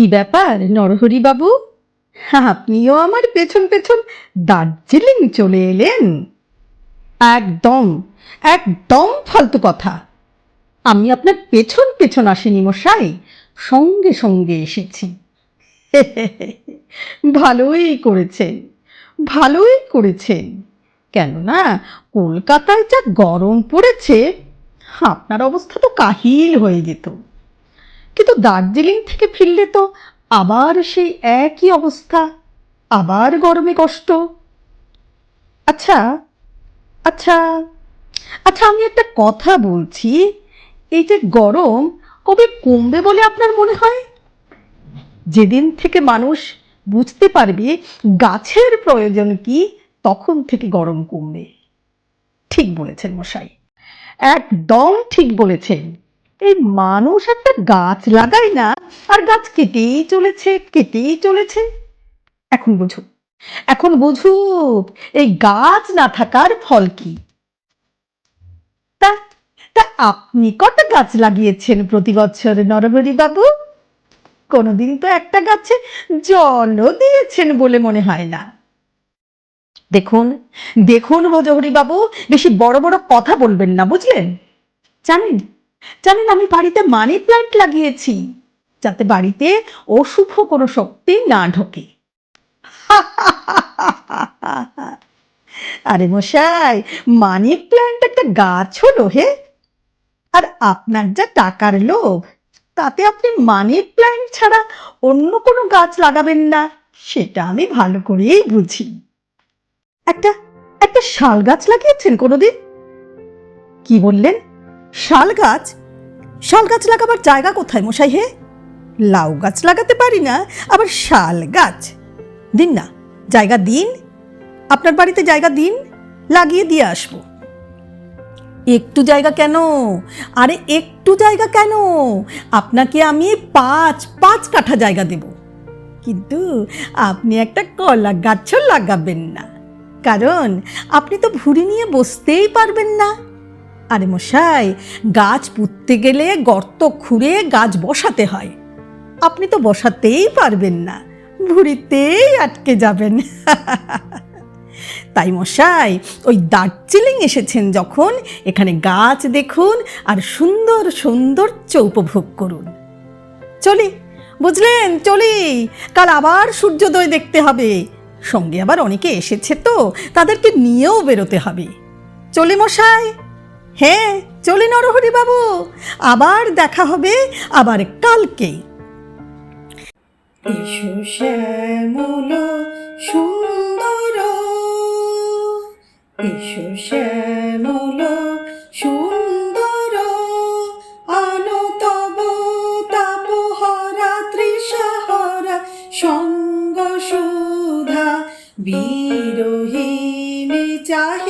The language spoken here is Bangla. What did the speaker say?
কি ব্যাপার, নরহরি বাবু? আপনিও আমার পেছন পেছন দার্জিলিং চলে এলেন। একদম একদম ফালতু কথা। আমি আপনার পেছন পেছন আসিনি মশাই, সঙ্গে সঙ্গে এসেছি। ভালোই করেছেন ভালোই করেছেন। কেননা, কলকাতায় যা গরম পড়েছে, আপনার অবস্থা তো কাহিল হয়ে যেত। কিন্তু দার্জিলিং থেকে ফিরলে তো আবার সেই একই অবস্থা আবার গরমে কষ্ট। আচ্ছা আচ্ছা আচ্ছা আমি একটা কথা বলছি। এই যে গরম কবে কমবে বলে আপনার মনে হয়? যেদিন থেকে মানুষ বুঝতে পারবে গাছের প্রয়োজন কি, তখন থেকে গরম কমবে। ঠিক বলেছেন মশাই। একদম ঠিক বলেছেন। এই মানুষ একটা গাছ লাগায় না, আর গাছ কেটেই চলেছে কেটেই চলেছে। এখন বুঝুক এখন বুঝুক এই গাছ না থাকার ফল কি? তা তা আপনি কত গাছ লাগিয়েছেন প্রতি বছর নরবরী বাবু? কোনোদিন তো একটা গাছে জলও দিয়েছেন বলে মনে হয় না। দেখুন দেখুন ভজহরি বাবু, বেশি বড় বড় কথা বলবেন না, বুঝলেন? জানেন জানেন, আমি বাড়িতে মানি প্ল্যান্ট লাগিয়েছি, যাতে বাড়িতে অশুভ কোনো শক্তি না ঢোকে। আরে মশাই মানি প্ল্যান্ট একটা গাছ হলো হে আর আপনার যা টাকার লোভ, তাতে আপনি মানি প্ল্যান্ট ছাড়া অন্য কোনো গাছ লাগাবেন না, সেটা আমি ভালো করেই বুঝি। একটা একটা শাল গাছ লাগিয়েছেন কোনোদিন? কি বললেন? শাল গাছ শাল গাছ লাগাবার জায়গা কোথায় মশাই হে? লাউ গাছ লাগাতে পারি না, আবার শাল গাছ। দিন না, জায়গা দিন। আপনার বাড়িতে জায়গা দিন, লাগিয়ে দিয়ে আসব। একটু জায়গা কেন? আরে একটু জায়গা কেন? আপনাকে আমি পাঁচ পাঁচ কাঠা জায়গা দেব। কিন্তু আপনি একটা কলা গাছও লাগাবেন না। কারণ আপনি তো ভুড়ি নিয়ে বসতেই পারবেন না। আরে মশাই, গাছ পুঁততে গেলে গর্ত খুঁড়ে গাছ বসাতে হয়। আপনি তো বসাতেই পারবেন না, ভুড়িতেই আটকে যাবেন। তাই মশাই, ওই দার্জিলিং এসেছেন যখন, এখানে গাছ দেখুন আর সুন্দর সৌন্দর্য উপভোগ করুন। চলি, বুঝলেন, চলি, কাল আবার সূর্যোদয় দেখতে হবে। সঙ্গে আবার অনেকে এসেছে তো, তাদেরকে নিয়েও বেরোতে হবে। চলি মশাই। হ্যাঁ চলি নরহরি বাবু আবার দেখা হবে, আবার কালকে। এসো শ্যামল সুন্দর। সুন্দর। সঙ্গ সুধা। বিরোহিণী আকাশে